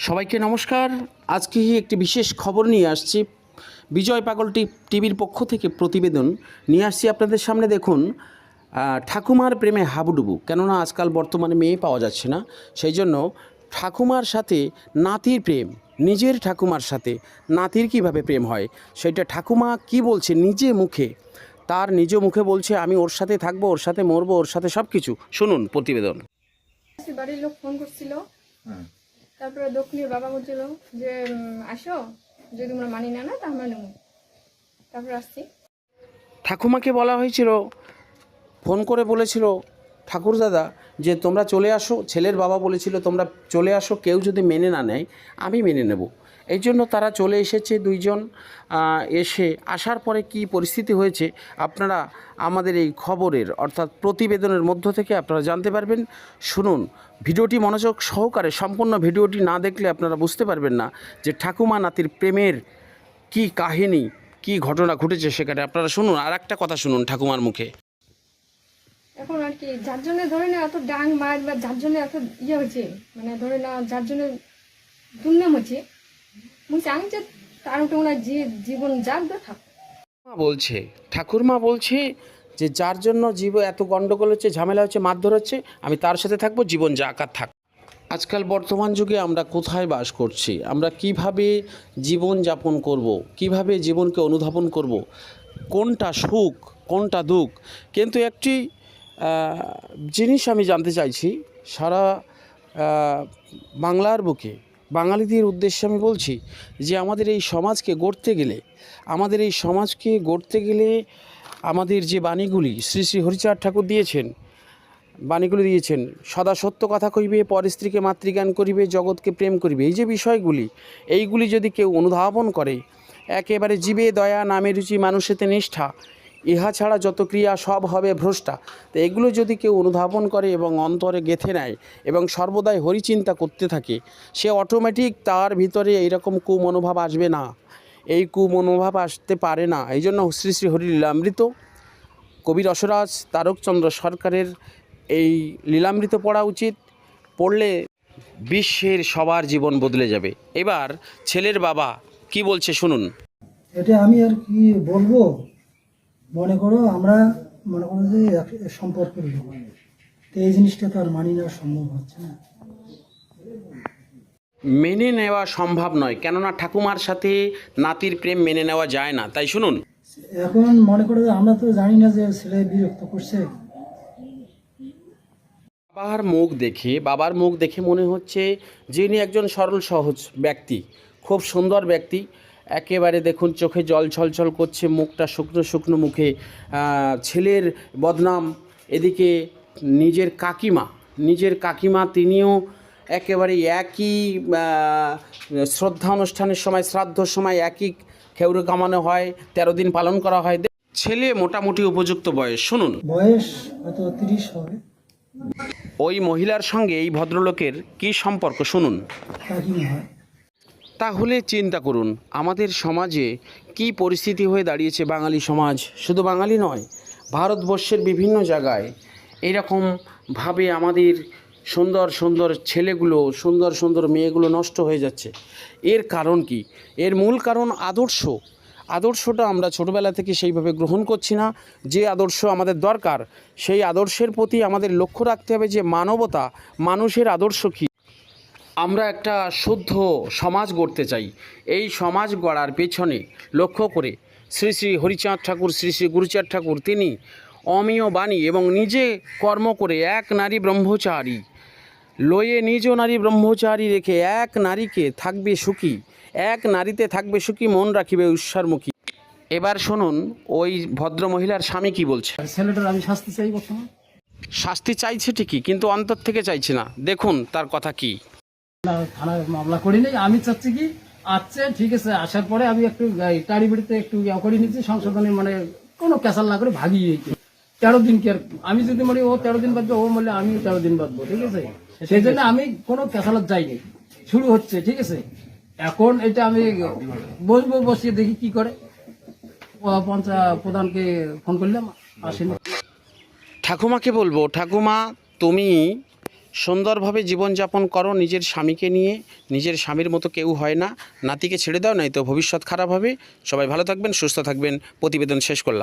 সবাইকে নমস্কার। আজকে একটি বিশেষ খবর নিয়ে আসছি। বিজয় পাগল টি- টিভির পক্ষ থেকে প্রতিবেদন নিয়ে আসছি আপনাদের সামনে দেখুন ঠাকুমার প্রেমে হাবুডুবু। কেননা আজকাল বর্তমানে মেয়ে পাওয়া যাচ্ছে না সেই জন্য ঠাকুমার সাথে নাতির প্রেম নিজের ঠাকুমার সাথে নাতির কীভাবে প্রেম হয় সেটা ঠাকুমা কি বলছে নিজে মুখে তার নিজ মুখে বলছে আমি ওর সাথে থাকব ওর সাথে মরবো ওর সাথে সব কিছু শুনুন প্রতিবেদন। বাড়ির লোক ফোন করছিল। তারপরে দক্ষিণের বাবা বলছিল যে আসো, যদি তোমরা মানি না না তা আমরা নেব। তারপরে আসছি। ঠাকুমাকে বলা হয়েছিল, ফোন করে বলেছিল, ঠাকুর দাদা, যে তোমরা চলে আসো, ছেলের বাবা বলেছিল, তোমরা চলে আসো, কেউ যদি মেনে না নেয়, আমি মেনে নেব। এই জন্য তারা চলে এসেছে দুইজন এসে আসার পরে কি পরিস্থিতি হয়েছে আপনারা আমাদের এই খবরের অর্থাৎ প্রতিবেদনের মধ্য থেকে আপনারা জানতে পারবেন। শুনুন, ভিডিওটি মনোযোগ সহকারে, সম্পূর্ণ ভিডিওটি না দেখলে আপনারা বুঝতে পারবেন না যে ঠাকুমা নাতির প্রেমের কি কাহিনী, কি ঘটনা ঘটেছে সেখানে। আপনারা শুনুন, আর একটা কথা শুনুন ঠাকুমার মুখে। এখন আর কি, যার জন্য ধরে না এত ডাং মার বা যার জন্য এত ইয়ে হচ্ছে মানে ধরে না যার জন্য দুর্নাম হচ্ছে বলছি ঠাকুরমা বলছে যে যার জন্য জীব এত গন্ডগোল হচ্ছে, ঝামেলা হচ্ছে, মারধর হচ্ছে, আমি তার সাথে থাকব, জীবন আকার থাক। আজকাল বর্তমান যুগে আমরা কোথায় বাস করছি? আমরা কীভাবে জীবন যাপন করব। কীভাবে জীবনকে অনুধাবন করব। কোনটা সুখ, কোনটা দুঃখ? কিন্তু একটি জিনিস আমি জানতে চাইছি, সারা বাংলার বুকে। বাঙালিদের উদ্দেশ্যে আমি বলছি যে আমাদের এই সমাজকে গড়তে গেলে, আমাদের এই সমাজকে গড়তে গেলে আমাদের যে বাণীগুলি শ্রী শ্রী হরিচাঁদ ঠাকুর দিয়েছেন, বাণীগুলি দিয়েছেন, সদা সত্য কথা কইবে পর স্ত্রীকে মাতৃজ্ঞান করিবে, জগৎকে প্রেম করিবে, এই যে বিষয়গুলি, এইগুলি যদি কেউ অনুধাবন করে, একেবারে জীবে দয়া, নামে রুচি, মানুষেতে নিষ্ঠা ইহা ছাড়া যত ক্রিয়া সব হবে ভ্রষ্টা। তো এগুলো যদি কেউ অনুধাবন করে এবং অন্তরে গেঁথে নেয় এবং সর্বদাই হরিচিন্তা করতে থাকে, সে অটোমেটিক তার ভিতরে এইরকম কুমনোভাব আসবে না। এই কুমনোভাব আসতে পারে না। এই জন্য শ্রী শ্রী হরি লীলামৃত কবি রসরাজ, তারকচন্দ্র সরকারের এই লীলামৃত পড়া উচিত। পড়লে বিশ্বের সবার জীবন বদলে যাবে। এবার ছেলের বাবা কি বলছে শুনুন। এটা আমি আর কি বলব? মনে করো আমরা মনে করো যে সম্পর্কের লোক তো এই জিনিসটা তো আর মানি নেওয়া সম্ভব হচ্ছে না। মেনে নেওয়া সম্ভব নয় কেননা ঠাকুমার সাথে নাতির প্রেম মেনে নেওয়া যায় না। তাই শুনুন। এখন মনে করো যে আমরা তো জানি না যে ছেলে বিরক্ত করছে। বাবার মুখ দেখে বাবার মুখ দেখে মনে হচ্ছে যিনি একজন সরল সহজ ব্যক্তি খুব সুন্দর ব্যক্তি। একেবারে দেখুন চোখে জল ছলছল করছে মুখটা শুকনো শুকনো মুখে। ছেলের বদনাম এদিকে নিজের কাকিমা নিজের কাকিমা তিনিও একেবারে একই শ্রদ্ধা অনুষ্ঠানের সময় শ্রাদ্ধর সময় একই খেউরে কামানো হয় তেরো দিন পালন করা হয়। ছেলে মোটামুটি উপযুক্ত বয়স। শুনুন। বয়স হয়তো তিরিশ হবে। ওই মহিলার সঙ্গে এই ভদ্রলোকের কী সম্পর্ক? শুনুন। তাহলে চিন্তা করুন, আমাদের সমাজে কি পরিস্থিতি হয়ে দাঁড়িয়েছে বাঙালি সমাজ? শুধু বাঙালি নয়, ভারতবর্ষের বিভিন্ন জায়গায় এরকমভাবে আমাদের সুন্দর সুন্দর ছেলেগুলো, সুন্দর সুন্দর মেয়েগুলো নষ্ট হয়ে যাচ্ছে। এর কারণ কি? এর মূল কারণ আদর্শ। আদর্শটা আমরা ছোটোবেলা থেকে সেইভাবে গ্রহণ করছি না। যে আদর্শ আমাদের দরকার, সেই আদর্শের প্রতি আমাদের লক্ষ্য রাখতে হবে যে মানবতা মানুষের আদর্শ কী? আমরা একটা শুদ্ধ সমাজ গড়তে চাই। এই সমাজ গড়ার পেছনে লক্ষ্য করে শ্রী শ্রী হরিচাঁদ ঠাকুর শ্রী শ্রী গুরুচাঁদ ঠাকুর তিনি অমীয় বাণী এবং নিজে কর্ম করে এক নারী ব্রহ্মচারী। লয়ে নিজ নারী ব্রহ্মচারী রেখে এক নারীকে থাকবে সুখী এক নারীতে থাকবে সুখী মন রাখিবে উৎসারমুখী এবার শুনুন ওই ভদ্র মহিলার স্বামী কি বলছে? আমি শাস্তি চাই শাস্তি চাইছে ঠিকই কিন্তু অন্তর থেকে চাইছে না। দেখুন তার কথা কি। থানায় মামলা করি নাই আমি চাচ্ছি কি আসছে ঠিক আছে, আসার পরে আমি একটু টাড়ি বিড়িতে একটু ইয়া করে নিচ্ছি সংশোধনের মানে কোনো ক্যাসাল না করে ভাগিয়ে তেরো দিন কি আমি যদি মনে ও তেরো দিন বাঁধবো ও বললে আমি তেরো দিন বাঁধবো ঠিক আছে? সেই জন্য আমি কোনো ক্যাসালত যাইনি। শুরু হচ্ছে, ঠিক আছে? এখন এটা আমি বসবো, বসিয়ে দেখি কি করে। পঞ্চায়েত প্রধানকে ফোন করলাম, আসেনি। ঠাকুমাকে বলব, ঠাকুমা, তুমি সুন্দরভাবে জীবনযাপন করো নিজের স্বামীকে নিয়ে। নিজের স্বামীর মতো কেউ হয় না। নাতিকে ছেড়ে দাও নাই তো ভবিষ্যৎ খারাপ হবে। সবাই ভালো থাকবেন, সুস্থ থাকবেন। প্রতিবেদন শেষ করলাম।